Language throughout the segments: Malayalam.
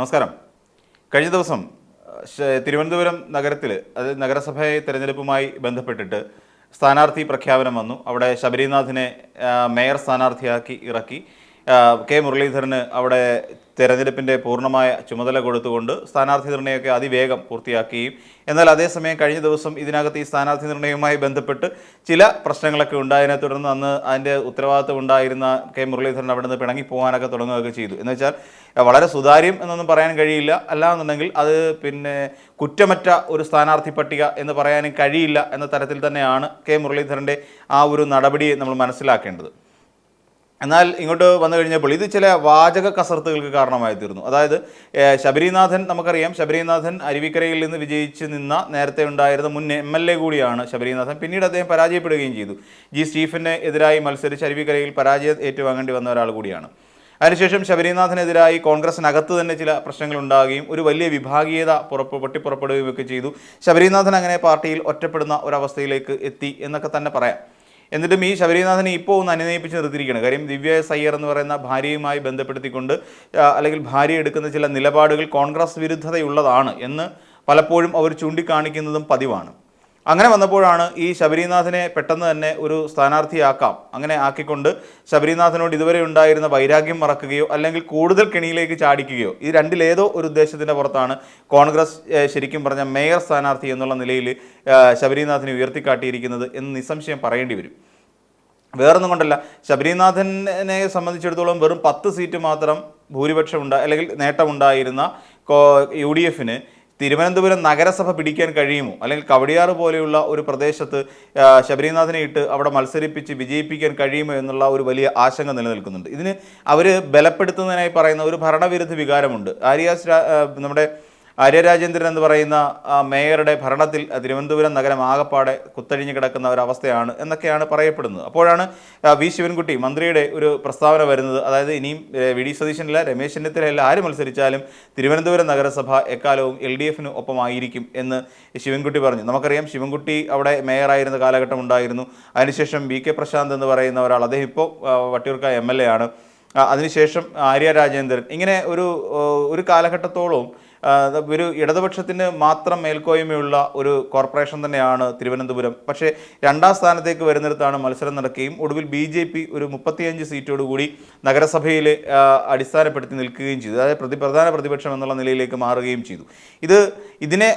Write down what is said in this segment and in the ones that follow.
നമസ്കാരം. കഴിഞ്ഞ ദിവസം തിരുവനന്തപുരം നഗരത്തിൽ അത് നഗരസഭയെ തെരഞ്ഞെടുപ്പുമായി ബന്ധപ്പെട്ടിട്ട് സ്ഥാനാർത്ഥി പ്രഖ്യാപനം വന്നു. അവിടെ ശബരിനാഥിനെ മേയർ സ്ഥാനാർത്ഥിയാക്കി ഇറക്കി. കെ മുരളീധരന് അവിടെ തെരഞ്ഞെടുപ്പിന്റെ പൂർണമായ ചുമതല കൊടുത്തുകൊണ്ട് സ്ഥാനാർത്ഥി നിർണയമൊക്കെ അതിവേഗം പൂർത്തിയാക്കുകയും എന്നാൽ അതേസമയം കഴിഞ്ഞ ദിവസം ഇതിനകത്ത് ഈ സ്ഥാനാർത്ഥി നിർണയവുമായി ബന്ധപ്പെട്ട് ചില പ്രശ്നങ്ങളൊക്കെ ഉണ്ടായതിനെ തുടർന്ന് അന്ന് അതിന്റെ ഉത്തരവാദിത്വം ഉണ്ടായിരുന്ന കെ മുരളീധരൻ അവിടെ നിന്ന് പിണങ്ങി പോകാനൊക്കെ തുടങ്ങുകയൊക്കെ ചെയ്തു. എന്ന് വെച്ചാൽ വളരെ സുതാര്യം എന്നൊന്നും പറയാൻ കഴിയില്ല. അല്ലാന്നുണ്ടെങ്കിൽ അത് പിന്നെ കുറ്റമറ്റ ഒരു സ്ഥാനാർത്ഥി പട്ടിക എന്ന് പറയാനും കഴിയില്ല എന്ന തരത്തിൽ തന്നെയാണ് കെ മുരളീധരന്റെ ആ ഒരു നടപടിയെ നമ്മൾ മനസ്സിലാക്കേണ്ടത്. എന്നാൽ ഇങ്ങോട്ട് വന്നു കഴിഞ്ഞപ്പോൾ ഇത് ചില വാചക കസർത്തുകൾക്ക് കാരണമായി തീർന്നു അതായത് ശബരിനാഥൻ നമുക്കറിയാം ശബരിനാഥൻ അരുവിക്കരയിൽ നിന്ന് വിജയിച്ച് നിന്ന നേരത്തെ ഉണ്ടായിരുന്ന മുൻ എം എൽ എ കൂടിയാണ് ശബരിനാഥൻ. പിന്നീട് അദ്ദേഹം പരാജയപ്പെടുകയും ചെയ്തു. ജി. സ്റ്റീഫനെ എതിരായി മത്സരിച്ച് അരുവിക്കരയിൽ പരാജയം ഏറ്റുവാങ്ങേണ്ടി വന്ന ഒരാൾ കൂടിയാണ്. അതിനുശേഷം ശബരിനാഥനെതിരായി കോൺഗ്രസിനകത്ത് തന്നെ ചില പ്രശ്നങ്ങൾ ഉണ്ടാകുകയും ഒരു വലിയ വിഭാഗീയത പുറപ്പ് പൊട്ടിപ്പുറപ്പെടുകയും ഒക്കെ ചെയ്തു. ശബരിനാഥൻ അങ്ങനെ പാർട്ടിയിൽ ഒറ്റപ്പെടുന്ന ഒരവസ്ഥയിലേക്ക് എത്തി എന്നൊക്കെ തന്നെ പറയാം. എന്നിട്ടും ഈ ശബരിനാഥനെ ഇപ്പോൾ ഒന്ന് അനുനയിപ്പിച്ച് നിർത്തിയിരിക്കുകയാണ്. കാര്യം ദിവ്യ എസ് അയ്യർ എന്ന് പറയുന്ന ഭാര്യയുമായി ബന്ധപ്പെടുത്തിക്കൊണ്ട് അല്ലെങ്കിൽ ഭാര്യ എടുക്കുന്ന ചില നിലപാടുകൾ കോൺഗ്രസ് വിരുദ്ധതയുള്ളതാണ് എന്ന് പലപ്പോഴും അവർ ചൂണ്ടിക്കാണിക്കുന്നതും പതിവാണ്. അങ്ങനെ വന്നപ്പോഴാണ് ഈ ശബരിനാഥിനെ പെട്ടെന്ന് തന്നെ ഒരു സ്ഥാനാർത്ഥിയാക്കാം. അങ്ങനെ ആക്കിക്കൊണ്ട് ശബരിനാഥിനോട് ഇതുവരെ ഉണ്ടായിരുന്ന വൈരാഗ്യം മറക്കുകയോ അല്ലെങ്കിൽ കൂടുതൽ കെണിയിലേക്ക് ചാടിക്കുകയോ ഈ രണ്ടിലേതോ ഒരു ഉദ്ദേശത്തിന്റെ പുറത്താണ് കോൺഗ്രസ് ശരിക്കും പറഞ്ഞ മേയർ സ്ഥാനാർത്ഥി എന്നുള്ള നിലയിൽ ശബരിനാഥിനെ ഉയർത്തിക്കാട്ടിയിരിക്കുന്നത് എന്ന് നിസ്സംശയം പറയേണ്ടി വരും. വേറൊന്നും കൊണ്ടല്ല. ശബരിനാഥനെ സംബന്ധിച്ചിടത്തോളം വെറും പത്ത് സീറ്റ് മാത്രം ഭൂരിപക്ഷം ഉണ്ടാ അല്ലെങ്കിൽ നേട്ടമുണ്ടായിരുന്ന യു ഡി എഫിന് തിരുവനന്തപുരം നഗരസഭ പിടിക്കാൻ കഴിയുമോ? അല്ലെങ്കിൽ കവടിയാറ് പോലെയുള്ള ഒരു പ്രദേശത്ത് ശബരിനാഥനെ ഇട്ട് അവിടെ മത്സരിപ്പിച്ച് വിജയിപ്പിക്കാൻ കഴിയുമോ എന്നുള്ള ഒരു വലിയ ആശങ്ക നിലനിൽക്കുന്നുണ്ട്. ഇതിന് അവർ ബലപ്പെടുത്തുന്നതിനായി പറയുന്ന ഒരു ഭരണവിരുദ്ധ വികാരമുണ്ട്. ആര്യാസ് നമ്മുടെ ആര്യ രാജേന്ദ്രൻ എന്ന് പറയുന്ന മേയറുടെ ഭരണത്തിൽ തിരുവനന്തപുരം നഗരം ആകപ്പാടെ കുത്തഴിഞ്ഞു കിടക്കുന്ന ഒരവസ്ഥയാണ് എന്നൊക്കെയാണ് പറയപ്പെടുന്നത്. അപ്പോഴാണ് വി. ശിവൻകുട്ടി മന്ത്രിയുടെ ഒരു പ്രസ്താവന വരുന്നത്. അതായത് ഇനിയും വി. ഡി. സതീശനില്ല രമേശ് ചെന്നിത്തലയില്ല ആര് മത്സരിച്ചാലും തിരുവനന്തപുരം നഗരസഭ എക്കാലവും എൽ ഡി എഫിന് ഒപ്പമായിരിക്കും എന്ന് ശിവൻകുട്ടി പറഞ്ഞു. നമുക്കറിയാം ശിവൻകുട്ടി അവിടെ മേയറായിരുന്ന കാലഘട്ടം ഉണ്ടായിരുന്നു. അതിനുശേഷം വി. കെ. പ്രശാന്ത് എന്ന് പറയുന്ന ഒരാൾ അദ്ദേഹം ഇപ്പോൾ വട്ടിയൂർക്ക എം എൽ എ ആണ്. അതിനുശേഷം ആര്യ രാജേന്ദ്രൻ. ഇങ്ങനെ ഒരു ഒരു കാലഘട്ടത്തോളം ആ, ഒരു ഇടതുപക്ഷത്തിന് മാത്രം മേൽക്കോയ്മയുള്ള ഒരു കോർപ്പറേഷൻ തന്നെയാണ് തിരുവനന്തപുരം. പക്ഷേ രണ്ടാം സ്ഥാനത്തേക്ക് വരുന്നിടത്താണ് മത്സരം നടക്കുകയും ഒടുവിൽ ബി ജെ പി ഒരു മുപ്പത്തിയഞ്ച് സീറ്റോടുകൂടി നഗരസഭയിൽ അടിസ്ഥാനപ്പെടുത്തി നിൽക്കുകയും ചെയ്തു. അതായത് പ്രതി പ്രധാന പ്രതിപക്ഷം എന്നുള്ള നിലയിലേക്ക് മാറുകയും ചെയ്തു. ഇത് ഇതിനെ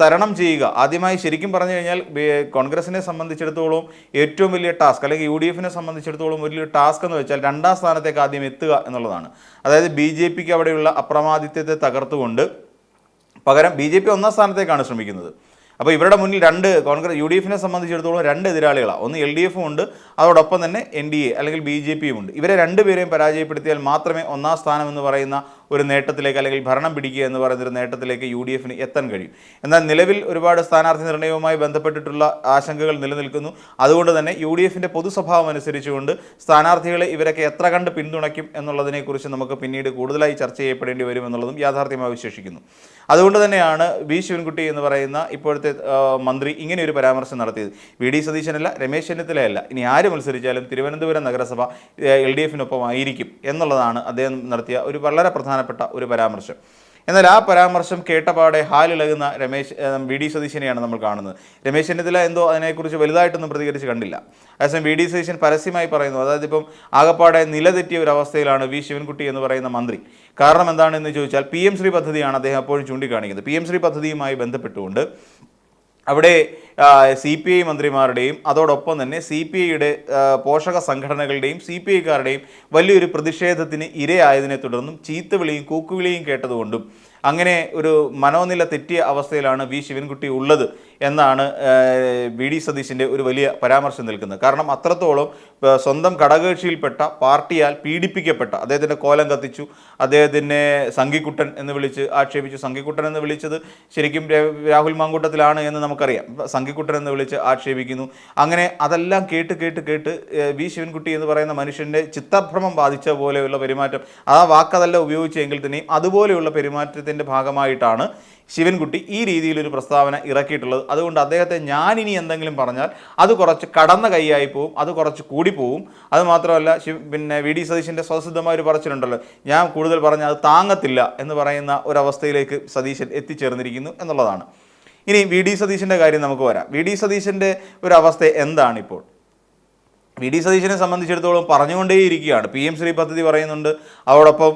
തരണം ചെയ്യുക. ആദ്യമായി ശരിക്കും പറഞ്ഞു കഴിഞ്ഞാൽ കോൺഗ്രസിനെ സംബന്ധിച്ചിടത്തോളം ഏറ്റവും വലിയ ടാസ്ക് അല്ലെങ്കിൽ യു ഡി എഫിനെ സംബന്ധിച്ചിടത്തോളം വലിയ ടാസ്ക് എന്ന് വെച്ചാൽ രണ്ടാം സ്ഥാനത്തേക്ക് ആദ്യം എത്തുക എന്നുള്ളതാണ്. അതായത് ബി ജെ പിക്ക് അവിടെയുള്ള അപ്രമാദിത്യത്തെ തകർത്തുകൊണ്ട് പകരം ബി ജെ പി ഒന്നാം സ്ഥാനത്തേക്കാണ് ശ്രമിക്കുന്നത്. അപ്പോൾ ഇവരുടെ മുന്നിൽ രണ്ട് കോൺഗ്രസ് യു ഡി എഫിനെ സംബന്ധിച്ചിടത്തോളം രണ്ട് എതിരാളികളാണ് ഒന്ന് എൽ ഡി എഫും ഉണ്ട് അതോടൊപ്പം തന്നെ എൻ ഡി എ അല്ലെങ്കിൽ ബി ജെ പിയും ഉണ്ട്. ഇവരെ രണ്ടുപേരെയും പരാജയപ്പെടുത്തിയാൽ മാത്രമേ ഒന്നാം സ്ഥാനം എന്ന് പറയുന്ന ഒരു നേട്ടത്തിലേക്ക് അല്ലെങ്കിൽ ഭരണം പിടിക്കുക എന്ന് പറയുന്ന ഒരു നേട്ടത്തിലേക്ക് യു ഡി എഫിന് എത്താൻ കഴിയും. എന്നാൽ നിലവിൽ ഒരുപാട് സ്ഥാനാർത്ഥി നിർണയവുമായി ബന്ധപ്പെട്ടിട്ടുള്ള ആശങ്കകൾ നിലനിൽക്കുന്നു. അതുകൊണ്ട് തന്നെ യു ഡി എഫിന്റെ പൊതുസ്വഭാവം അനുസരിച്ചുകൊണ്ട് സ്ഥാനാർത്ഥികളെ ഇവരൊക്കെ എത്ര കണ്ട് പിന്തുണയ്ക്കും എന്നുള്ളതിനെക്കുറിച്ച് നമുക്ക് പിന്നീട് കൂടുതലായി ചർച്ച ചെയ്യപ്പെടേണ്ടി വരും എന്നുള്ളതും യാഥാർത്ഥ്യമായി വിശേഷിക്കുന്നു. അതുകൊണ്ട് തന്നെയാണ് വി ശിവൻകുട്ടി എന്ന് പറയുന്ന ഇപ്പോഴത്തെ മന്ത്രി ഇങ്ങനെ ഒരു പരാമർശം നടത്തിയത്. വി ഡി സതീശനല്ല രമേശ് ചെന്നിത്തലയല്ല. ഇനി ആര് മത്സരിച്ചാലും തിരുവനന്തപുരം നഗരസഭ എൽ ഡി എഫിനൊപ്പം ആയിരിക്കും എന്നുള്ളതാണ് അദ്ദേഹം നടത്തിയ ഒരു വളരെ പ്രധാനപ്പെട്ട ഒരു പരാമർശം. എന്നാൽ ആ പരാമർശം കേട്ടപാടെ ഹാലിളകുന്ന രമേശ് വി. ഡി. സതീശനെയാണ് നമ്മൾ കാണുന്നത്. രമേശ് ചെന്നിത്തല എന്തോ അതിനെക്കുറിച്ച് വലുതായിട്ടൊന്നും പ്രതികരിച്ച് കണ്ടില്ല. അതേസമയം വി. ഡി. സതീശൻ പരസ്യമായി പറയുന്നു അതായത് ഇപ്പം ആകപ്പാടെ നിലതെറ്റിയ ഒരു അവസ്ഥയിലാണ് വി. ശിവൻകുട്ടി എന്ന് പറയുന്ന മന്ത്രി. കാരണം എന്താണെന്ന് ചോദിച്ചാൽ പി. എം ശ്രീ പദ്ധതിയാണ് അദ്ദേഹം അപ്പോഴും ചൂണ്ടിക്കാണിക്കുന്നത്. പി. എം ശ്രീ പദ്ധതിയുമായി ബന്ധപ്പെട്ടുകൊണ്ട് അവിടെ സി പി ഐ മന്ത്രിമാരുടെയും അതോടൊപ്പം തന്നെ സി പി ഐയുടെ പോഷക സംഘടനകളുടെയും സി പി ഐക്കാരുടെയും വലിയൊരു പ്രതിഷേധത്തിന് ഇരയായതിനെ തുടർന്നും ചീത്തവിളിയും കൂക്കുവിളിയും കേട്ടതുകൊണ്ടും അങ്ങനെ ഒരു മനോനില തെറ്റിയ അവസ്ഥയിലാണ് വി ശിവൻകുട്ടി ഉള്ളത്. എന്നാണ് വി ഡി സതീശിന്റെ ഒരു വലിയ പരാമർശം നിൽക്കുന്നത്. കാരണം അത്രത്തോളം സ്വന്തം ഘടകകക്ഷിയിൽപ്പെട്ട പാർട്ടിയാൽ പീഡിപ്പിക്കപ്പെട്ട അദ്ദേഹത്തിന്റെ കോലം കത്തിച്ചു അദ്ദേഹത്തിനെ സംഘിക്കുട്ടൻ എന്ന് വിളിച്ച് ആക്ഷേപിച്ചു. സംഘിക്കുട്ടൻ എന്ന് വിളിച്ചത് ശരിക്കും രാഹുൽ മാങ്കൂട്ടത്തിലാണ് എന്ന് നമുക്കറിയാം. സംഘിക്കുട്ടൻ എന്ന് വിളിച്ച് ആക്ഷേപിക്കുന്നു. അങ്ങനെ അതെല്ലാം കേട്ട് കേട്ട് കേട്ട് വി ശിവൻകുട്ടി എന്ന് പറയുന്ന മനുഷ്യന്റെ ചിത്തഭ്രമം ബാധിച്ച പോലെയുള്ള പെരുമാറ്റം ആ വാക്കതല്ല ഉപയോഗിച്ചെങ്കിൽ തന്നെയും അതുപോലെയുള്ള പെരുമാറ്റത്തിന്റെ ഭാഗമായിട്ടാണ് ശിവൻകുട്ടി ഈ രീതിയിലൊരു പ്രസ്താവന ഇറക്കിയിട്ടുള്ളത്. അതുകൊണ്ട് അദ്ദേഹത്തെ ഞാൻ ഇനി എന്തെങ്കിലും പറഞ്ഞാൽ അത് കുറച്ച് കടന്ന കൈയായി പോവും അത് കുറച്ച് കൂടി കൂടിപ്പോവും അത് മാത്രമല്ല പിന്നെ വി ഡി സതീശന്റെ സ്വസിദ്ധമായ ഒരു പറച്ചിലുണ്ടല്ലോ. ഞാൻ കൂടുതൽ പറഞ്ഞാൽ അത് താങ്ങത്തില്ല എന്ന് പറയുന്ന ഒരവസ്ഥയിലേക്ക് സതീശൻ എത്തിച്ചേർന്നിരിക്കുന്നു എന്നുള്ളതാണ്. ഇനി വി ഡി സതീശന്റെ കാര്യം നമുക്ക് വരാം. വി ഡി സതീശന്റെ ഒരു അവസ്ഥ എന്താണ് ഇപ്പോൾ വി ഡി സതീശനെ സംബന്ധിച്ചിടത്തോളം പറഞ്ഞുകൊണ്ടേയിരിക്കുകയാണ്. പി എം ശ്രീ പദ്ധതി പറയുന്നുണ്ട് അതോടൊപ്പം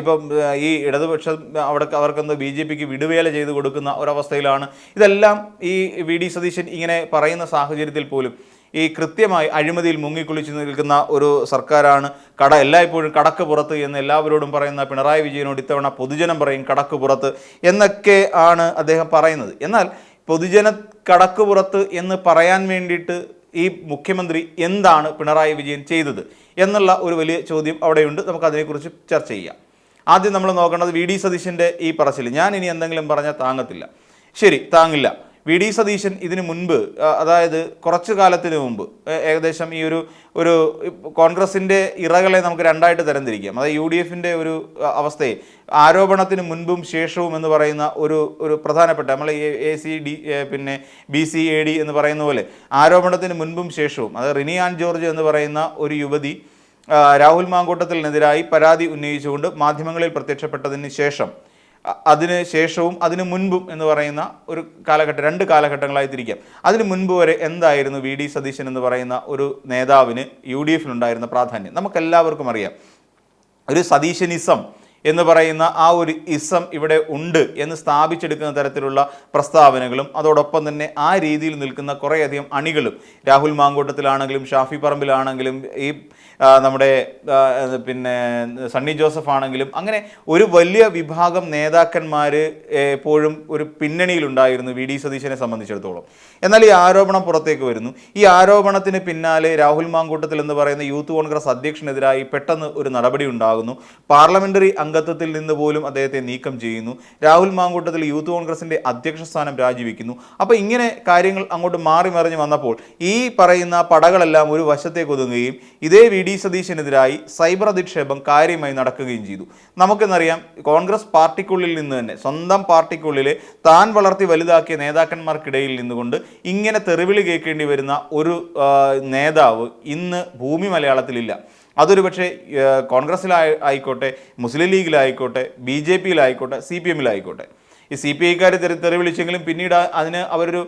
ഇപ്പം ഈ ഇടതുപക്ഷം അവിടെ അവർക്കൊന്ന് ബി ജെ പിക്ക് വിടുവേല ചെയ്ത് കൊടുക്കുന്ന ഒരവസ്ഥയിലാണ്. ഇതെല്ലാം ഈ വി ഡി സതീശൻ ഇങ്ങനെ പറയുന്ന സാഹചര്യത്തിൽ പോലും ഈ കൃത്യമായി അഴിമതിയിൽ മുങ്ങിക്കുളിച്ച് നിൽക്കുന്ന ഒരു സർക്കാരാണ്. കട എല്ലായ്പ്പോഴും കടക്ക് പുറത്ത് എന്ന് എല്ലാവരോടും പറയുന്ന പിണറായി വിജയനോട് ഇത്തവണ പൊതുജനം പറയും കടക്ക് പുറത്ത് എന്നൊക്കെ ആണ് അദ്ദേഹം പറയുന്നത്. എന്നാൽ പൊതുജന കടക്ക് പുറത്ത് എന്ന് പറയാൻ വേണ്ടിയിട്ട് ഈ മുഖ്യമന്ത്രി എന്താണ് പിണറായി വിജയൻ ചെയ്തത് എന്നുള്ള ഒരു വലിയ ചോദ്യം അവിടെയുണ്ട്. നമുക്ക് അതിനെക്കുറിച്ച് ചർച്ച ചെയ്യാം. ആദ്യം നമ്മൾ നോക്കേണ്ടത് വി ഡി സതീശന്റെ ഈ പറച്ചിൽ ഞാൻ ഇനി എന്തെങ്കിലും പറഞ്ഞാൽ താങ്ങത്തില്ല. ശരി താങ്ങില്ല. വി ഡി സതീശൻ ഇതിനു മുൻപ് അതായത് കുറച്ചു കാലത്തിന് മുമ്പ് ഏകദേശം ഈ ഒരു ഒരു കോൺഗ്രസിന്റെ ഇറകളെ നമുക്ക് രണ്ടായിട്ട് തരംതിരിക്കാം. അതായത് യു ഡി എഫിന്റെ ഒരു അവസ്ഥയെ ആരോപണത്തിന് മുൻപും ശേഷവും എന്ന് പറയുന്ന ഒരു ഒരു പ്രധാനപ്പെട്ട നമ്മൾ എ സി ഡി പിന്നെ ബി സി എ ഡി എന്ന് പറയുന്ന പോലെ ആരോപണത്തിന് മുൻപും ശേഷവും അതായത് റിനി ആൻ ജോർജ് എന്ന് പറയുന്ന ഒരു യുവതി രാഹുൽ മാങ്കൂട്ടത്തിനെതിരായി പരാതി ഉന്നയിച്ചുകൊണ്ട് മാധ്യമങ്ങളിൽ പ്രത്യക്ഷപ്പെട്ടതിന് ശേഷം അതിന് ശേഷവും അതിന് മുൻപും എന്ന് പറയുന്ന ഒരു കാലഘട്ടം രണ്ട് കാലഘട്ടങ്ങളായി തിരിക്കാം. അതിന് മുൻപ് വരെ എന്തായിരുന്നു വി ഡി സതീശൻ എന്ന് പറയുന്ന ഒരു നേതാവിന് യു ഡി എഫിലുണ്ടായിരുന്ന പ്രാധാന്യം? നമുക്കെല്ലാവർക്കും അറിയാം. ഒരു സതീശനിസം എന്ന് പറയുന്ന ആ ഒരു ഇസം ഇവിടെ ഉണ്ട് എന്ന് സ്ഥാപിച്ചെടുക്കുന്ന തരത്തിലുള്ള പ്രസ്താവനകളും അതോടൊപ്പം തന്നെ ആ രീതിയിൽ നിൽക്കുന്ന കുറേയധികം അണികളും രാഹുൽ മാങ്കൂട്ടത്തിലാണെങ്കിലും ഷാഫി പറമ്പിലാണെങ്കിലും ഈ നമ്മുടെ പിന്നെ സണ്ണി ജോസഫ് ആണെങ്കിലും അങ്ങനെ ഒരു വലിയ വിഭാഗം നേതാക്കന്മാർ എപ്പോഴും ഒരു പിന്നണിയിലുണ്ടായിരുന്നു വി ഡി സതീശനെ സംബന്ധിച്ചിടത്തോളം. എന്നാൽ ഈ ആരോപണം പുറത്തേക്ക് വരുന്നു. ഈ ആരോപണത്തിന് പിന്നാലെ രാഹുൽ മാങ്കൂട്ടത്തിൽ എന്ന് പറയുന്ന യൂത്ത് കോൺഗ്രസ് അധ്യക്ഷനെതിരായി പെട്ടെന്ന് ഒരു നടപടി ഉണ്ടാകുന്നു. പാർലമെന്ററി അംഗത്വത്തിൽ നിന്ന് പോലും അദ്ദേഹത്തെ നീക്കം ചെയ്യുന്നു. രാഹുൽ മാങ്കൂട്ടത്തിൽ യൂത്ത് കോൺഗ്രസിന്റെ അധ്യക്ഷ സ്ഥാനം രാജിവെക്കുന്നു. അപ്പോൾ ഇങ്ങനെ കാര്യങ്ങൾ അങ്ങോട്ട് മാറി മറിഞ്ഞ് വന്നപ്പോൾ ഈ പറയുന്ന പടകളെല്ലാം ഒരു വശത്തേക്ക് ഒതുങ്ങുകയും ഇതേ വി ഡി സതീശനെതിരായി സൈബർ അധിക്ഷേപം കാര്യമായി നടക്കുകയും ചെയ്തു. നമുക്കെന്നറിയാം കോൺഗ്രസ് പാർട്ടിക്കുള്ളിൽ നിന്ന് തന്നെ സ്വന്തം പാർട്ടിക്കുള്ളിൽ താൻ വളർത്തി വലുതാക്കിയ നേതാക്കന്മാർക്കിടയിൽ നിന്നുകൊണ്ട് ഇങ്ങനെ തെറിവിളി കേൾക്കേണ്ടി വരുന്ന ഒരു നേതാവ് ഇന്ന് ഭൂമി മലയാളത്തിലില്ല. അതൊരു പക്ഷേ കോൺഗ്രസ്സിലായി ആയിക്കോട്ടെ മുസ്ലിം ലീഗിലായിക്കോട്ടെ ബി ജെ പിയിലായിക്കോട്ടെ സി പി എമ്മിലായിക്കോട്ടെ. ഈ സി പി ഐക്കാർ തെറി വിളിച്ചെങ്കിലും പിന്നീട് അതിന് അവരൊരു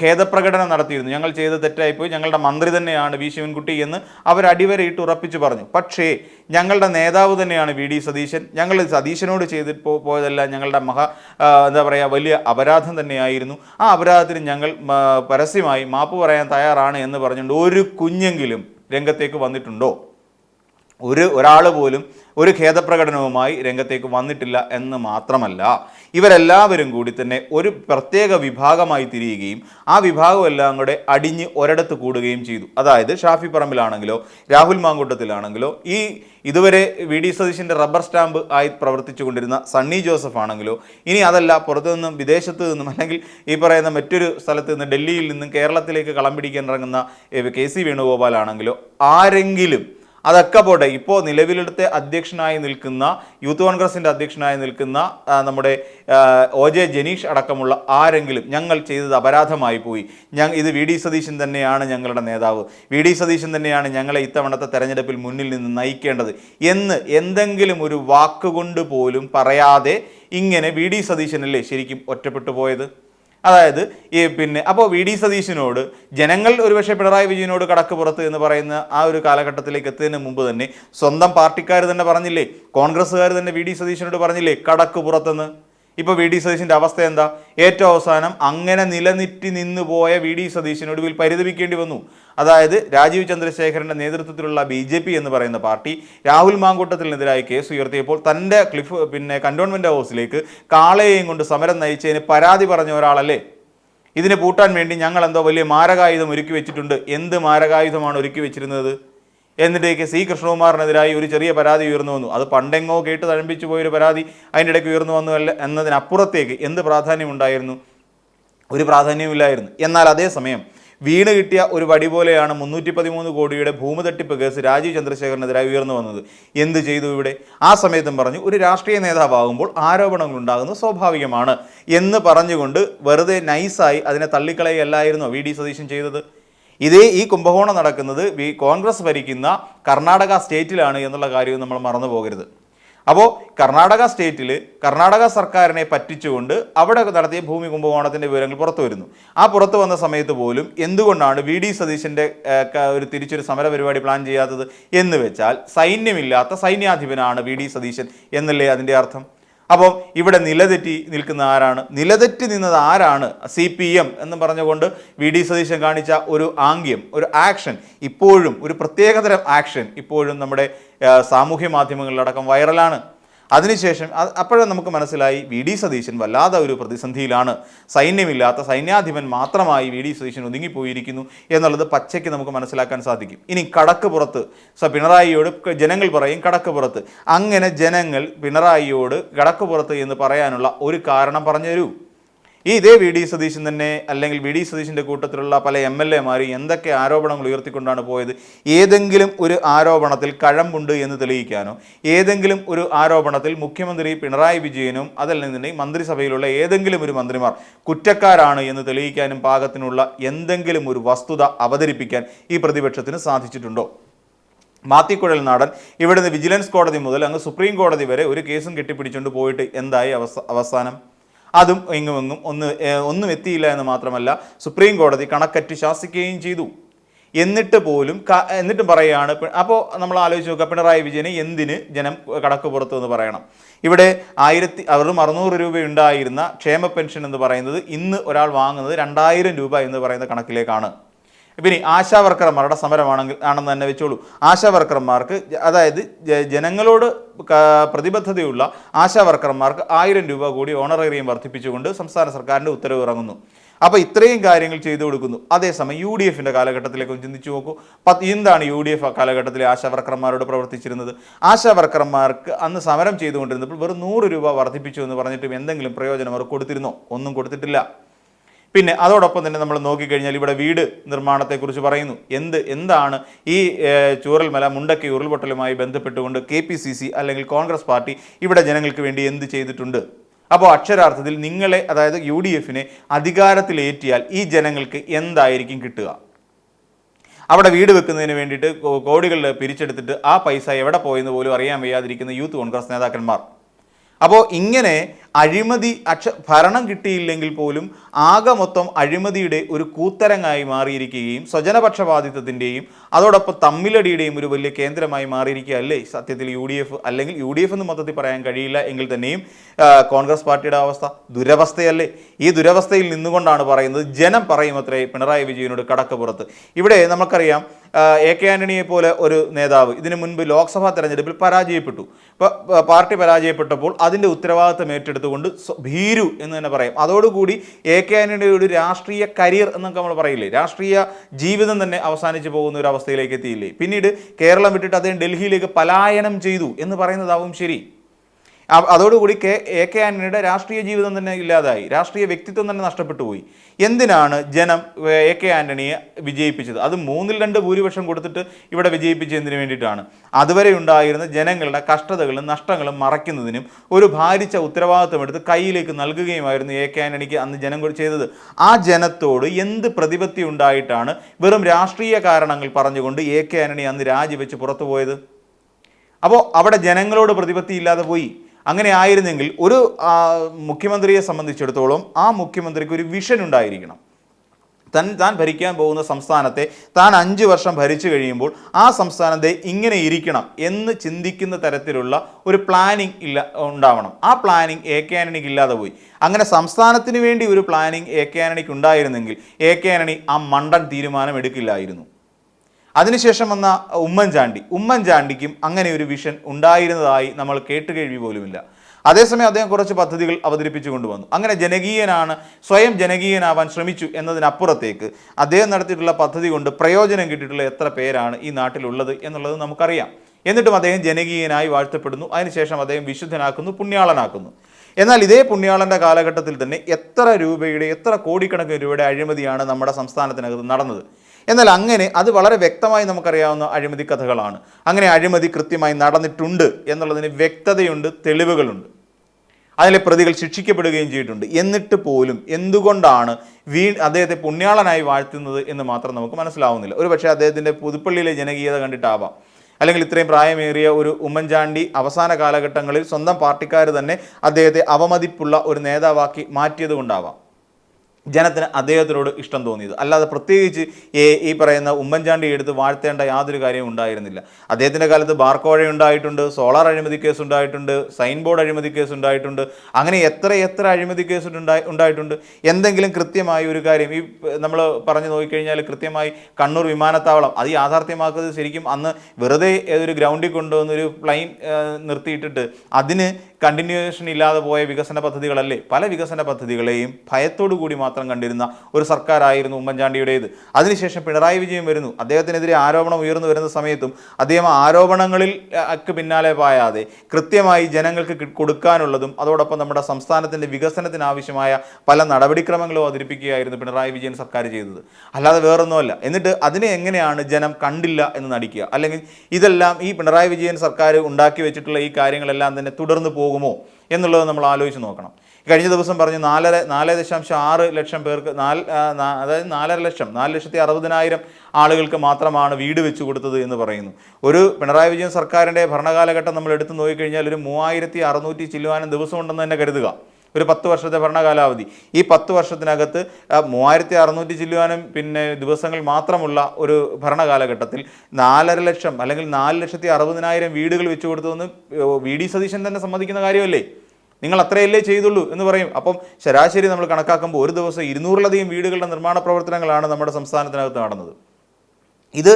ഖേദപ്രകടനം നടത്തിയിരുന്നു. ഞങ്ങൾ ചെയ്ത തെറ്റായിപ്പോയി. ഞങ്ങളുടെ മന്ത്രി തന്നെയാണ് വി ശിവൻകുട്ടി എന്ന് അവർ അടിവരയിട്ട് ഉറപ്പിച്ചു പറഞ്ഞു. പക്ഷേ ഞങ്ങളുടെ നേതാവ് തന്നെയാണ് വി ഡി സതീശൻ. ഞങ്ങൾ സതീശനോട് ചെയ്തിട്ട് പോയതെല്ലാം ഞങ്ങളുടെ മഹാ എന്താ പറയുക വലിയ അപരാധം തന്നെയായിരുന്നു. ആ അപരാധത്തിന് ഞങ്ങൾ പരസ്യമായി മാപ്പ് പറയാൻ തയ്യാറാണ് എന്ന് പറഞ്ഞുകൊണ്ട് ഒരു കുഞ്ഞെങ്കിലും രംഗത്തേക്ക് വന്നിട്ടുണ്ടോ? ഒരു ഒരാൾ പോലും ഒരു ഖേദപ്രകടനവുമായി രംഗത്തേക്ക് വന്നിട്ടില്ല എന്ന് മാത്രമല്ല ഇവരെല്ലാവരും കൂടി തന്നെ ഒരു പ്രത്യേക വിഭാഗമായി തിരിയുകയും ആ വിഭാഗമെല്ലാം കൂടെ അടിഞ്ഞ് ഒരിടത്ത് കൂടുകയും ചെയ്തു. അതായത് ഷാഫി പറമ്പിലാണെങ്കിലോ രാഹുൽ മാങ്കൂട്ടത്തിലാണെങ്കിലോ ഈ ഇതുവരെ വി ഡി സതീശിന്റെ റബ്ബർ സ്റ്റാമ്പ് ആയി പ്രവർത്തിച്ചുകൊണ്ടിരുന്ന സണ്ണി ജോസഫ് ആണെങ്കിലോ ഇനി അതല്ല പുറത്തു നിന്നും വിദേശത്ത് നിന്നും അല്ലെങ്കിൽ ഈ പറയുന്ന മറ്റൊരു സ്ഥലത്ത് നിന്ന് ഡൽഹിയിൽ നിന്നും കേരളത്തിലേക്ക് കളം പിടിക്കാൻ ഇറങ്ങുന്ന കെ സി വേണുഗോപാൽ ആണെങ്കിലോ ആരെങ്കിലും അതൊക്കെ പോട്ടെ. ഇപ്പോൾ നിലവിലെടുത്ത അധ്യക്ഷനായി നിൽക്കുന്ന യൂത്ത് കോൺഗ്രസിന്റെ അധ്യക്ഷനായി നിൽക്കുന്ന നമ്മുടെ ഒ ജെ ജനീഷ് അടക്കമുള്ള ആരെങ്കിലും ഞങ്ങൾ ചെയ്തത് അപരാധമായി പോയി. ഞങ്ങൾ ഇത് വി ഡി സതീശൻ തന്നെയാണ് ഞങ്ങളുടെ നേതാവ്. വി ഡി സതീശൻ തന്നെയാണ് ഞങ്ങളെ ഇത്തവണത്തെ തെരഞ്ഞെടുപ്പിൽ മുന്നിൽ നിന്ന് നയിക്കേണ്ടത് എന്ന് എന്തെങ്കിലും ഒരു വാക്കുകൊണ്ട് പോലും പറയാതെ ഇങ്ങനെ വി ഡി സതീശനല്ലേ ശരിക്കും ഒറ്റപ്പെട്ടു പോയത്? അതായത് ഈ പിന്നെ അപ്പോൾ വി ഡി സതീശനോട് ജനങ്ങൾ ഒരുപക്ഷെ പിണറായി വിജയനോട് കടക്ക് പുറത്ത് എന്ന് പറയുന്ന ആ ഒരു കാലഘട്ടത്തിലേക്ക് എത്തുന്നതിന് മുമ്പ് തന്നെ സ്വന്തം പാർട്ടിക്കാർ തന്നെ പറഞ്ഞില്ലേ കോൺഗ്രസ്സുകാർ തന്നെ വി ഡി സതീശനോട് പറഞ്ഞില്ലേ കടക്ക് പുറത്തെന്ന്? ഇപ്പോൾ വി ഡി സതീശിന്റെ അവസ്ഥ എന്താ? ഏറ്റവും അവസാനം അങ്ങനെ നിലനിറ്റി നിന്ന് പോയ വി ഡി സതീശിനൊടുവിൽ പരിതപിക്കേണ്ടി വന്നു. അതായത് രാജീവ് ചന്ദ്രശേഖരന്റെ നേതൃത്വത്തിലുള്ള ബി ജെ പി എന്ന് പറയുന്ന പാർട്ടി രാഹുൽ മാങ്കൂട്ടത്തിനെതിരായി കേസ് ഉയർത്തിയപ്പോൾ തന്റെ ക്ലിഫ് പിന്നെ കണ്ടോൺമെന്റ് ഹൗസിലേക്ക് കാളയെയും കൊണ്ട് സമരം നയിച്ചതിന് പരാതി പറഞ്ഞ ഒരാളല്ലേ? ഇതിനെ പൂട്ടാൻ വേണ്ടി ഞങ്ങൾ എന്തോ വലിയ മാരകായുധം ഒരുക്കി വെച്ചിട്ടുണ്ട്. എന്ത് മാരകായുധമാണ് ഒരുക്കി വെച്ചിരുന്നത്? എന്നിട്ടേക്ക് സി കൃഷ്ണകുമാറിനെതിരായി ഒരു ചെറിയ പരാതി ഉയർന്നു വന്നു. അത് പണ്ടെങ്ങോ കേട്ട് തഴമ്പിച്ചു പോയൊരു പരാതി അതിന്റെ ഇടയ്ക്ക് ഉയർന്നു വന്നു അല്ല എന്നതിനപ്പുറത്തേക്ക് എന്ത് പ്രാധാന്യമുണ്ടായിരുന്നു? ഒരു പ്രാധാന്യമില്ലായിരുന്നു എന്നാൽ അതേസമയം വീണ് കിട്ടിയ ഒരു വടി പോലെയാണ് മുന്നൂറ്റി പതിമൂന്ന് കോടിയുടെ ഭൂമി തട്ടിപ്പ് കേസ് രാജീവ് ചന്ദ്രശേഖരനെതിരായി ഉയർന്നു വന്നത്. എന്ത് ചെയ്തു ഇവിടെ? ആ സമയത്തും പറഞ്ഞു ഒരു രാഷ്ട്രീയ നേതാവാകുമ്പോൾ ആരോപണങ്ങൾ ഉണ്ടാകുന്നത് സ്വാഭാവികമാണ് എന്ന് പറഞ്ഞുകൊണ്ട് വെറുതെ നൈസായി അതിനെ തള്ളിക്കളയല്ലായിരുന്നോ വി ഡി സതീശൻ ചെയ്തത്? ഇതേ ഈ കുംഭകോണം നടക്കുന്നത് കോൺഗ്രസ് ഭരിക്കുന്ന കർണാടക സ്റ്റേറ്റിലാണ് എന്നുള്ള കാര്യവും നമ്മൾ മറന്നു പോകരുത്. അപ്പോൾ കർണാടക സ്റ്റേറ്റിൽ കർണാടക സർക്കാരിനെ പറ്റിച്ചുകൊണ്ട് അവിടെ നടത്തിയ ഭൂമി കുംഭകോണത്തിന്റെ വിവരങ്ങൾ പുറത്തു വരുന്നു. ആ പുറത്തു വന്ന സമയത്ത് പോലും എന്തുകൊണ്ടാണ് വി ഡി സതീശന്റെ ഒരു തിരിച്ചൊരു സമര പരിപാടി പ്ലാൻ ചെയ്യാത്തത് എന്ന് വെച്ചാൽ സൈന്യമില്ലാത്ത സൈന്യാധിപനാണ് വി ഡി സതീശൻ എന്നല്ലേ അതിന്റെ അർത്ഥം? അപ്പോൾ ഇവിടെ നിലതെറ്റി നിൽക്കുന്ന ആരാണ്? നിലതെറ്റി നിന്നത് ആരാണ്? സി പി എം എന്ന് പറഞ്ഞുകൊണ്ട് വി ഡി സതീശൻ കാണിച്ച ഒരു ആംഗ്യം ഒരു ആക്ഷൻ ഇപ്പോഴും ഒരു പ്രത്യേകതരം ആക്ഷൻ ഇപ്പോഴും നമ്മുടെ സാമൂഹ്യ മാധ്യമങ്ങളിലടക്കം വൈറലാണ്. അതിനുശേഷം അത് അപ്പോഴും നമുക്ക് മനസ്സിലായി വി ഡി സതീശൻ വല്ലാതെ ഒരു പ്രതിസന്ധിയിലാണ്. സൈന്യമില്ലാത്ത സൈന്യാധിപൻ മാത്രമായി വി ഡി സതീശൻ ഒതുങ്ങിപ്പോയിരിക്കുന്നു എന്നുള്ളത് പച്ചയ്ക്ക് നമുക്ക് മനസ്സിലാക്കാൻ സാധിക്കും. ഇനി കടക്ക് പുറത്ത് സ പിണറായിയോട് ജനങ്ങൾ പറയും കടക്ക് പുറത്ത്. അങ്ങനെ ജനങ്ങൾ പിണറായിയോട് കടക്ക് പുറത്ത് എന്ന് പറയാനുള്ള ഒരു കാരണം പറഞ്ഞു തരൂ ഈ ഇതേ വി ഡി സതീശൻ തന്നെ അല്ലെങ്കിൽ വി ഡി സതീശന്റെ കൂട്ടത്തിലുള്ള പല എം എൽ എമാരും എന്തൊക്കെ ആരോപണങ്ങൾ ഉയർത്തിക്കൊണ്ടാണ് പോയത്? ഏതെങ്കിലും ഒരു ആരോപണത്തിൽ കഴമ്പുണ്ട് എന്ന് തെളിയിക്കാനോ ഏതെങ്കിലും ഒരു ആരോപണത്തിൽ മുഖ്യമന്ത്രി പിണറായി വിജയനും അതല്ലെന്നുണ്ടെങ്കിൽ മന്ത്രിസഭയിലുള്ള ഏതെങ്കിലും ഒരു മന്ത്രിമാർ കുറ്റക്കാരാണ് എന്ന് തെളിയിക്കാനും പാകത്തിനുള്ള എന്തെങ്കിലും ഒരു വസ്തുത അവതരിപ്പിക്കാൻ ഈ പ്രതിപക്ഷത്തിന് സാധിച്ചിട്ടുണ്ടോ? മാത്തിക്കുഴൽ നാടൻ ഇവിടുന്ന് വിജിലൻസ് കോടതി മുതൽ അങ്ങ് സുപ്രീം കോടതി വരെ ഒരു കേസും കെട്ടിപ്പിടിച്ചുകൊണ്ട് പോയിട്ട് എന്തായി അവസാനം? അതും എങ്ങും എങ്ങും ഒന്ന് ഒന്നും എത്തിയില്ല എന്ന് മാത്രമല്ല സുപ്രീം കോടതി കണക്കറ്റ് ശാസിക്കുകയും ചെയ്തു. എന്നിട്ട് പോലും എന്നിട്ടും പറയുകയാണ് അപ്പോൾ നമ്മൾ ആലോചിച്ച് നോക്കുക പിണറായി വിജയന് എന്തിന് ജനം കടക്ക് പുറത്തു എന്ന് പറയണം? ഇവിടെ ആയിരത്തി വെറും അറുന്നൂറ് രൂപ ഉണ്ടായിരുന്ന ക്ഷേമ പെൻഷൻ എന്ന് പറയുന്നത് ഇന്ന് ഒരാൾ വാങ്ങുന്നത് രണ്ടായിരം രൂപ എന്ന് പറയുന്ന കണക്കിലേക്കാണ്. പിന്നെ ആശാ വർക്കർമാരുടെ സമരമാണെങ്കിൽ ആണെന്ന് തന്നെ വെച്ചോളൂ. ആശാ വർക്കർമാർക്ക് അതായത് ജനങ്ങളോട് പ്രതിബദ്ധതയുള്ള ആശാ വർക്കർമാർക്ക് ആയിരം രൂപ കൂടി ഓണറേറിയം വർദ്ധിപ്പിച്ചുകൊണ്ട് സംസ്ഥാന സർക്കാരിന്റെ ഉത്തരവ് ഇറങ്ങുന്നു. അപ്പോൾ ഇത്രയും കാര്യങ്ങൾ ചെയ്തു കൊടുക്കുന്നു. അതേസമയം യു ഡി എഫിന്റെ കാലഘട്ടത്തിലേക്ക് ചിന്തിച്ചു നോക്കൂ. പത്ത് എന്താണ് യു ഡി എഫ് കാലഘട്ടത്തിലെ ആശാവർക്കർമാരോട് പ്രവർത്തിച്ചിരുന്നത്? ആശാവർക്കർമാർക്ക് അന്ന് സമരം ചെയ്തുകൊണ്ടിരുന്നപ്പോൾ വെറും നൂറ് രൂപ വർദ്ധിപ്പിച്ചു എന്ന് പറഞ്ഞിട്ടും എന്തെങ്കിലും പ്രയോജനം അവർ കൊടുത്തിരുന്നോ? ഒന്നും കൊടുത്തിട്ടില്ല. പിന്നെ അതോടൊപ്പം തന്നെ നമ്മൾ നോക്കിക്കഴിഞ്ഞാൽ ഇവിടെ വീട് നിർമ്മാണത്തെക്കുറിച്ച് പറയുന്നു. എന്ത് എന്താണ് ഈ ചൂരൽമല മുണ്ടക്കി ഉരുൾപൊട്ടലുമായി ബന്ധപ്പെട്ടുകൊണ്ട് കെ പി സി സി അല്ലെങ്കിൽ കോൺഗ്രസ് പാർട്ടി ഇവിടെ ജനങ്ങൾക്ക് വേണ്ടി എന്ത് ചെയ്തിട്ടുണ്ട്? അപ്പോൾ അക്ഷരാർത്ഥത്തിൽ നിങ്ങളെ അതായത് യു ഡി എഫിനെ അധികാരത്തിലേറ്റിയാൽ ഈ ജനങ്ങൾക്ക് എന്തായിരിക്കും കിട്ടുക? അവിടെ വീട് വെക്കുന്നതിന് വേണ്ടിയിട്ട് കോടികൾ പിരിച്ചെടുത്തിട്ട് ആ പൈസ എവിടെ പോയെന്ന് പോലും അറിയാൻ വയ്യാതിരിക്കുന്ന യൂത്ത് കോൺഗ്രസ് നേതാക്കന്മാർ. അപ്പോൾ ഇങ്ങനെ അഴിമതി അക്ഷ ഭരണം കിട്ടിയില്ലെങ്കിൽ പോലും ആകെ മൊത്തം അഴിമതിയുടെ ഒരു കൂത്തരങ്ങായി മാറിയിരിക്കുകയും സ്വജനപക്ഷപാതിത്വത്തിന്റെയും അതോടൊപ്പം തമ്മിലടിയുടെയും ഒരു വലിയ കേന്ദ്രമായി മാറിയിരിക്കുകയല്ലേ സത്യത്തിൽ യു ഡി എഫ് അല്ലെങ്കിൽ യു ഡി എഫ് എന്ന് മൊത്തത്തിൽ പറയാൻ കഴിയില്ല എങ്കിൽ തന്നെയും കോൺഗ്രസ് പാർട്ടിയുടെ അവസ്ഥ ദുരവസ്ഥയല്ലേ? ഈ ദുരവസ്ഥയിൽ നിന്നുകൊണ്ടാണ് പറയുന്നത് ജനം പറയും അത്രേ പിണറായി വിജയനോട് കടക്ക് പുറത്ത് ഇവിടെ നമുക്കറിയാം എ കെ ആന്റണിയെ പോലെ ഒരു നേതാവ് ഇതിനു മുൻപ് ലോക്സഭാ തെരഞ്ഞെടുപ്പിൽ പരാജയപ്പെട്ടു. പാർട്ടി പരാജയപ്പെട്ടപ്പോൾ അതിന്റെ ഉത്തരവാദിത്തം ഏറ്റെടുത്തുകൊണ്ട് ഭീരു എന്ന് തന്നെ പറയാം. അതോടുകൂടി എ കെ ആന്റണിയുടെ ഒരു രാഷ്ട്രീയ കരിയർ എന്നൊക്കെ നമ്മൾ പറയില്ലേ? രാഷ്ട്രീയ ജീവിതം തന്നെ അവസാനിച്ച് പോകുന്ന ഒരു അവസ്ഥയിലേക്ക് എത്തിയില്ലേ? പിന്നീട് കേരളം വിട്ടിട്ട് അദ്ദേഹം ഡൽഹിയിലേക്ക് പലായനം ചെയ്തു എന്ന് പറയുന്നതാവും ശരി. അതോടുകൂടി കെ എ കെ ആന്റണിയുടെ രാഷ്ട്രീയ ജീവിതം തന്നെ ഇല്ലാതായി. രാഷ്ട്രീയ വ്യക്തിത്വം തന്നെ നഷ്ടപ്പെട്ടു പോയി എന്തിനാണ് ജനം എ കെ ആന്റണിയെ വിജയിപ്പിച്ചത്? അത് മൂന്നിൽ രണ്ട് ഭൂരിപക്ഷം കൊടുത്തിട്ട് ഇവിടെ വിജയിപ്പിച്ചതിന് വേണ്ടിയിട്ടാണ്. അതുവരെ ഉണ്ടായിരുന്ന ജനങ്ങളുടെ കഷ്ടതകളും നഷ്ടങ്ങളും മറയ്ക്കുന്നതിനും ഒരു ഭാരിച്ച ഉത്തരവാദിത്വം എടുത്ത് കയ്യിലേക്ക് നൽകുകയുമായിരുന്നു എ കെ ആന്റണിക്ക് അന്ന് ജനം ചെയ്തത്. ആ ജനത്തോട് എന്ത് പ്രതിപത്തി ഉണ്ടായിട്ടാണ് വെറും രാഷ്ട്രീയ കാരണങ്ങൾ പറഞ്ഞുകൊണ്ട് എ കെ ആന്റണി അന്ന് രാജിവെച്ച് പുറത്തു പോയത് അപ്പോൾ അവിടെ ജനങ്ങളോട് പ്രതിപത്തി ഇല്ലാതെ പോയി. അങ്ങനെ ആയിരുന്നെങ്കിൽ ഒരു മുഖ്യമന്ത്രിയെ സംബന്ധിച്ചിടത്തോളം ആ മുഖ്യമന്ത്രിക്ക് ഒരു വിഷൻ ഉണ്ടായിരിക്കണം. തൻ താൻ ഭരിക്കാൻ പോകുന്ന സംസ്ഥാനത്തെ താൻ അഞ്ച് വർഷം ഭരിച്ചു കഴിയുമ്പോൾ ആ സംസ്ഥാനത്തെ ഇങ്ങനെ ഇരിക്കണം എന്ന് ചിന്തിക്കുന്ന തരത്തിലുള്ള ഒരു പ്ലാനിങ് ഇല്ല ഉണ്ടാവണം. ആ പ്ലാനിങ് എ കെ ആന്റണിക്ക് ഇല്ലാതെ പോയി. അങ്ങനെ സംസ്ഥാനത്തിന് വേണ്ടി ഒരു പ്ലാനിങ് എ കെ ആന്റണിക്ക് ഉണ്ടായിരുന്നെങ്കിൽ എ കെ ആന്റണി ആ മണ്ടൻ തീരുമാനം എടുക്കില്ലായിരുന്നു അതിനുശേഷം വന്ന ഉമ്മൻചാണ്ടി. ഉമ്മൻചാണ്ടിക്കും അങ്ങനെ ഒരു വിഷൻ ഉണ്ടായിരുന്നതായി നമ്മൾ കേട്ടുകേഴ്വി പോലുമില്ല. അതേസമയം അദ്ദേഹം കുറച്ച് പദ്ധതികൾ അവതരിപ്പിച്ചു കൊണ്ടുവന്നു. അങ്ങനെ ജനകീയനാണ് സ്വയം ജനകീയനാവാൻ ശ്രമിച്ചു എന്നതിനപ്പുറത്തേക്ക് അദ്ദേഹം നടത്തിയിട്ടുള്ള പദ്ധതി കൊണ്ട് പ്രയോജനം കിട്ടിയിട്ടുള്ള എത്ര പേരാണ് ഈ നാട്ടിലുള്ളത് എന്നുള്ളത് നമുക്കറിയാം. എന്നിട്ടും അദ്ദേഹം ജനകീയനായി വാഴ്ത്തപ്പെടുന്നു. അതിനുശേഷം അദ്ദേഹം വിശുദ്ധനാക്കുന്നു പുണ്യാളനാക്കുന്നു. എന്നാൽ ഇതേ പുണ്യാളന്റെ കാലഘട്ടത്തിൽ തന്നെ എത്ര രൂപയുടെ എത്ര കോടിക്കണക്കിന് രൂപയുടെ അഴിമതിയാണ് നമ്മുടെ സംസ്ഥാനത്തിനകത്ത് നടന്നത്. എന്നാൽ അങ്ങനെ അത് വളരെ വ്യക്തമായി നമുക്കറിയാവുന്ന അഴിമതി കഥകളാണ്. അങ്ങനെ അഴിമതി കൃത്യമായി നടന്നിട്ടുണ്ട് എന്നുള്ളതിന് വ്യക്തതയുണ്ട് തെളിവുകളുണ്ട്. അതിലെ പ്രതികൾ ശിക്ഷിക്കപ്പെടുകയും ചെയ്തിട്ടുണ്ട്. എന്നിട്ട് പോലും എന്തുകൊണ്ടാണ് വീ അദ്ദേഹത്തെ പുണ്യാളനായി വാഴ്ത്തുന്നത് എന്ന് മാത്രം നമുക്ക് മനസ്സിലാവുന്നില്ല. ഒരു പക്ഷേ അദ്ദേഹത്തിന്റെ പുതുപ്പള്ളിയിലെ ജനകീയത കണ്ടിട്ടാവാം. അല്ലെങ്കിൽ ഇത്രയും പ്രായമേറിയ ഒരു ഉമ്മൻചാണ്ടി അവസാന കാലഘട്ടങ്ങളിൽ സ്വന്തം പാർട്ടിക്കാർ തന്നെ അദ്ദേഹത്തെ അവമതിപ്പുള്ള ഒരു നേതാവാക്കി മാറ്റിയത് കൊണ്ടാവാം. ജനത്തിന് അദ്ദേഹത്തിനോട് ഇഷ്ടം തോന്നിയത്. അല്ലാതെ പ്രത്യേകിച്ച് ഈ പറയുന്ന ഉമ്മൻചാണ്ടി എടുത്ത് വാഴ്ത്തേണ്ട യാതൊരു കാര്യവും ഉണ്ടായിരുന്നില്ല. അദ്ദേഹത്തിന്റെ കാലത്ത് ബാർക്കോഴ ഉണ്ടായിട്ടുണ്ട് സോളാർ അഴിമതി കേസ് ഉണ്ടായിട്ടുണ്ട് സൈൻ ബോർഡ് അഴിമതി കേസ് ഉണ്ടായിട്ടുണ്ട് അങ്ങനെ എത്ര എത്ര അഴിമതി കേസ് ഉണ്ടായി ഉണ്ടായിട്ടുണ്ട്. എന്തെങ്കിലും കൃത്യമായി ഒരു കാര്യം ഈ നമ്മൾ പറഞ്ഞു നോക്കിക്കഴിഞ്ഞാൽ കൃത്യമായി കണ്ണൂർ വിമാനത്താവളം അത് യാഥാർത്ഥ്യമാക്കുന്നത് ശരിക്കും അന്ന് വെറുതെ ഏതൊരു ഗ്രൗണ്ടിൽ കൊണ്ടുവന്നൊരു പ്ലെയിൻ നിർത്തിയിട്ടിട്ട് അതിന് കണ്ടിന്യൂവേഷൻ ഇല്ലാതെ പോയ വികസന പദ്ധതികളല്ലേ? പല വികസന പദ്ധതികളെയും ഭയത്തോടു കൂടി മാത്രം കണ്ടിരുന്ന ഒരു സർക്കാരായിരുന്നു ഉമ്മൻചാണ്ടിയുടേത്. അതിനുശേഷം പിണറായി വിജയൻ വരുന്നു. അദ്ദേഹത്തിനെതിരെ ആരോപണം ഉയർന്നു വരുന്ന സമയത്തും അദ്ദേഹം ആരോപണങ്ങളിൽ പിന്നാലെ പായാതെ കൃത്യമായി ജനങ്ങൾക്ക് കൊടുക്കാനുള്ളതും അതോടൊപ്പം നമ്മുടെ സംസ്ഥാനത്തിന്റെ വികസനത്തിന് ആവശ്യമായ പല നടപടിക്രമങ്ങളും അവതരിപ്പിക്കുകയായിരുന്നു പിണറായി വിജയൻ സർക്കാർ ചെയ്തത്. അല്ലാതെ വേറൊന്നുമല്ല. എന്നിട്ട് അതിനെ എങ്ങനെയാണ് ജനം കണ്ടില്ല എന്ന് നടിക്കുക? അല്ലെങ്കിൽ ഇതെല്ലാം ഈ പിണറായി വിജയൻ സർക്കാർ ഉണ്ടാക്കി വെച്ചിട്ടുള്ള ഈ കാര്യങ്ങളെല്ലാം തന്നെ തുടർന്ന് പോകുമോ എന്നുള്ളത് നമ്മൾ ആലോചിച്ച് നോക്കണം. കഴിഞ്ഞ ദിവസം പറഞ്ഞു നാലര നാല് ദശാംശം ആറ് ലക്ഷം പേർക്ക് നാല് അതായത് നാലര ലക്ഷം നാല് ലക്ഷത്തി അറുപതിനായിരം ആളുകൾക്ക് മാത്രമാണ് വീട് വെച്ചു കൊടുത്തത് എന്ന് പറയുന്നു. ഒരു പിണറായി വിജയൻ സർക്കാരിന്റെ ഭരണകാലഘട്ടം നമ്മൾ എടുത്തു നോക്കിക്കഴിഞ്ഞാൽ ഒരു മൂവായിരത്തി അറുന്നൂറ്റി ചില്ലുവാനും ദിവസം ഉണ്ടെന്ന് തന്നെ കരുതുക. ഒരു പത്ത് വർഷത്തെ ഭരണകാലാവധി. ഈ പത്ത് വർഷത്തിനകത്ത് മൂവായിരത്തി അറുന്നൂറ്റി ചില്ലുവാനും പിന്നെ ദിവസങ്ങൾ മാത്രമുള്ള ഒരു ഭരണകാലഘട്ടത്തിൽ നാലര ലക്ഷം അല്ലെങ്കിൽ നാല് ലക്ഷത്തി അറുപതിനായിരം വീടുകൾ വെച്ചു കൊടുത്തതെന്ന് വി ഡി സതീശൻ തന്നെ സമ്മതിക്കുന്ന കാര്യമല്ലേ? നിങ്ങൾ അത്രയല്ലേ ചെയ്തുള്ളൂ എന്ന് പറയും. അപ്പം ശരാശരി നമ്മൾ കണക്കാക്കുമ്പോൾ ഒരു ദിവസം ഇരുന്നൂറിലധികം വീടുകളുടെ നിർമ്മാണ പ്രവർത്തനങ്ങളാണ് നമ്മുടെ സംസ്ഥാനത്തിനകത്ത് നടന്നത്. ഇത്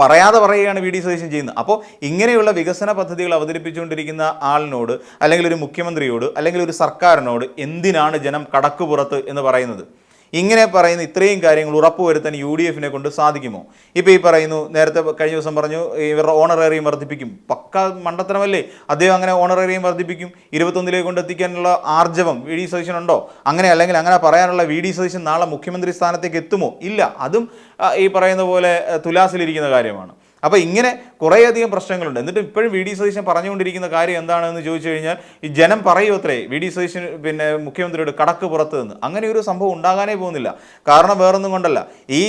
പറയാതെ പറയുകയാണ് വി ഡി സതീശൻ ചെയ്യുന്നത്. അപ്പോൾ ഇങ്ങനെയുള്ള വികസന പദ്ധതികൾ അവതരിപ്പിച്ചുകൊണ്ടിരിക്കുന്ന ആളിനോട് അല്ലെങ്കിൽ ഒരു മുഖ്യമന്ത്രിയോട് അല്ലെങ്കിൽ ഒരു സർക്കാരിനോട് എന്തിനാണ് ജനം കടക്കുപുറത്ത് എന്ന് പറയുന്നത്? ഇങ്ങനെ പറയുന്ന ഇത്രയും കാര്യങ്ങൾ ഉറപ്പുവരുത്താൻ യു ഡി എഫിനെ കൊണ്ട് സാധിക്കുമോ? ഇപ്പോൾ ഈ പറയുന്നു നേരത്തെ കഴിഞ്ഞ ദിവസം പറഞ്ഞു ഇവരുടെ ഓണറേറിയം വർദ്ധിപ്പിക്കും. പക്ക മണ്ടത്തരമല്ലേ? അദ്ദേഹം അങ്ങനെ ഓണറേറിയം വർദ്ധിപ്പിക്കും. ഇരുപത്തൊന്നിലേക്ക് കൊണ്ട് എത്തിക്കാനുള്ള ആർജവം വി ഡി സതീശൻ ഉണ്ടോ? അങ്ങനെ അല്ലെങ്കിൽ അങ്ങനെ പറയാനുള്ള വി ഡി സതീശൻ നാളെ മുഖ്യമന്ത്രി സ്ഥാനത്തേക്ക് എത്തുമോ? ഇല്ല. അതും ഈ പറയുന്ന പോലെ തുലാസിലിരിക്കുന്ന കാര്യമാണ്. അപ്പോൾ ഇങ്ങനെ കുറേയധികം പ്രശ്നങ്ങളുണ്ട്. എന്നിട്ട് ഇപ്പോഴും വി. ഡി. സതീശൻ പറഞ്ഞുകൊണ്ടിരിക്കുന്ന കാര്യം എന്താണെന്ന് ചോദിച്ചു കഴിഞ്ഞാൽ ഈ ജനം പറയൂ അത്രേ വി. ഡി. സതീശൻ പിന്നെ മുഖ്യമന്ത്രിയുടെ കടക്ക് പുറത്ത് നിന്ന് അങ്ങനെ ഒരു സംഭവം ഉണ്ടാകാനേ പോകുന്നില്ല. കാരണം വേറൊന്നും കൊണ്ടല്ല. ഈ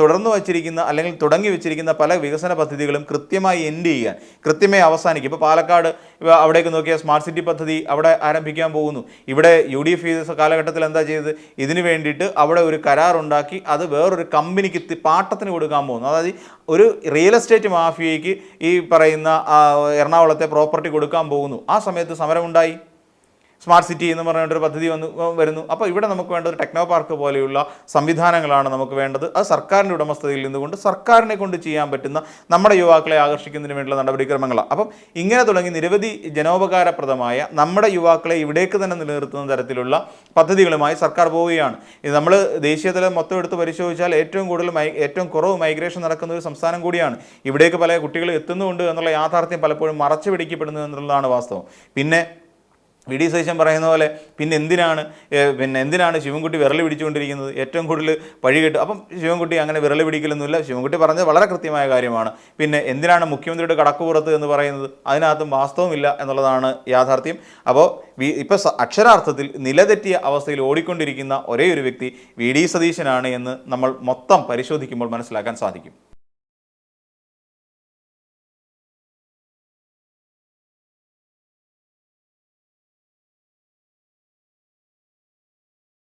തുടർന്നു വച്ചിരിക്കുന്ന അല്ലെങ്കിൽ തുടങ്ങി വെച്ചിരിക്കുന്ന പല വികസന പദ്ധതികളും കൃത്യമായി എൻഡ് ചെയ്യാൻ കൃത്യമായി അവസാനിക്കും. ഇപ്പോൾ പാലക്കാട് അവിടേക്ക് നോക്കിയാൽ സ്മാർട്ട് സിറ്റി പദ്ധതി അവിടെ ആരംഭിക്കാൻ പോകുന്നു. ഇവിടെ യു. ഡി. എഫ്. കാലഘട്ടത്തിൽ എന്താ ചെയ്തത്? ഇതിനു വേണ്ടിയിട്ട് അവിടെ ഒരു കരാർ ഉണ്ടാക്കി അത് വേറൊരു കമ്പനിക്ക് പാട്ടത്തിന് കൊടുക്കാൻ പോകുന്നു. അതായത് ഒരു റിയൽ എസ്റ്റേറ്റ് മാഫിയയ്ക്ക് ഈ പറയുന്ന എറണാകുളത്തെ പ്രോപ്പർട്ടി കൊടുക്കാൻ പോകുന്നു. ആ സമയത്ത് സമരമുണ്ടായി. സ്മാർട്ട് സിറ്റി എന്ന് പറഞ്ഞൊരു പദ്ധതി വന്നു വരുന്നു. അപ്പോൾ ഇവിടെ നമുക്ക് വേണ്ട ഒരു ടെക്നോ പാർക്ക് പോലെയുള്ള സംവിധാനങ്ങളാണ് നമുക്ക് വേണ്ടത്. അത് സർക്കാരിന്റെ ഉടമസ്ഥതയിൽ നിന്നുകൊണ്ട് സർക്കാരിനെ കൊണ്ട് ചെയ്യാൻ പറ്റുന്ന നമ്മുടെ യുവാക്കളെ ആകർഷിക്കുന്നതിന് വേണ്ടിയുള്ള നടപടിക്രമങ്ങളാണ് അപ്പം ഇങ്ങനെ തുടങ്ങി നിരവധി ജനോപകാരപ്രദമായ നമ്മുടെ യുവാക്കളെ ഇവിടേക്ക് തന്നെ നിലനിർത്തുന്ന തരത്തിലുള്ള പദ്ധതികളുമായി സർക്കാർ പോവുകയാണ്. ഇത് നമ്മൾ ദേശീയതലം മൊത്തം എടുത്ത് പരിശോധിച്ചാൽ ഏറ്റവും കൂടുതൽ ഏറ്റവും കുറവ് മൈഗ്രേഷൻ നടക്കുന്ന ഒരു സംസ്ഥാനം കൂടിയാണ്. ഇവിടേക്ക് പല കുട്ടികൾ എത്തുന്നുണ്ട് എന്നുള്ള യാഥാർത്ഥ്യം പലപ്പോഴും മറച്ചു പിടിക്കപ്പെടുന്നു എന്നുള്ളതാണ് വാസ്തവം. പിന്നെ വി ഡി സതീശൻ പറയുന്ന പോലെ പിന്നെ എന്തിനാണ് പിന്നെ എന്തിനാണ് ശിവൻകുട്ടി വിരൽ പിടിച്ചുകൊണ്ടിരിക്കുന്നത്? ഏറ്റവും കൂടുതൽ പഴി കിട്ടും. അപ്പം ശിവൻകുട്ടി അങ്ങനെ വിരൽ പിടിക്കലൊന്നുമില്ല. ശിവൻകുട്ടി പറഞ്ഞത് വളരെ കൃത്യമായ കാര്യമാണ്. പിന്നെ എന്തിനാണ് മുഖ്യമന്ത്രിയുടെ കടക്കുപുറത്ത് എന്ന് പറയുന്നത്? അതിനകത്തും വാസ്തവമില്ല എന്നുള്ളതാണ് യാഥാർത്ഥ്യം. അപ്പോൾ വി ഇപ്പോൾ അക്ഷരാർത്ഥത്തിൽ നിലതെറ്റിയ അവസ്ഥയിൽ ഓടിക്കൊണ്ടിരിക്കുന്ന ഒരേ ഒരു വ്യക്തി വി ഡി സതീശനാണ് എന്ന് നമ്മൾ മൊത്തം പരിശോധിക്കുമ്പോൾ മനസ്സിലാക്കാൻ സാധിക്കും.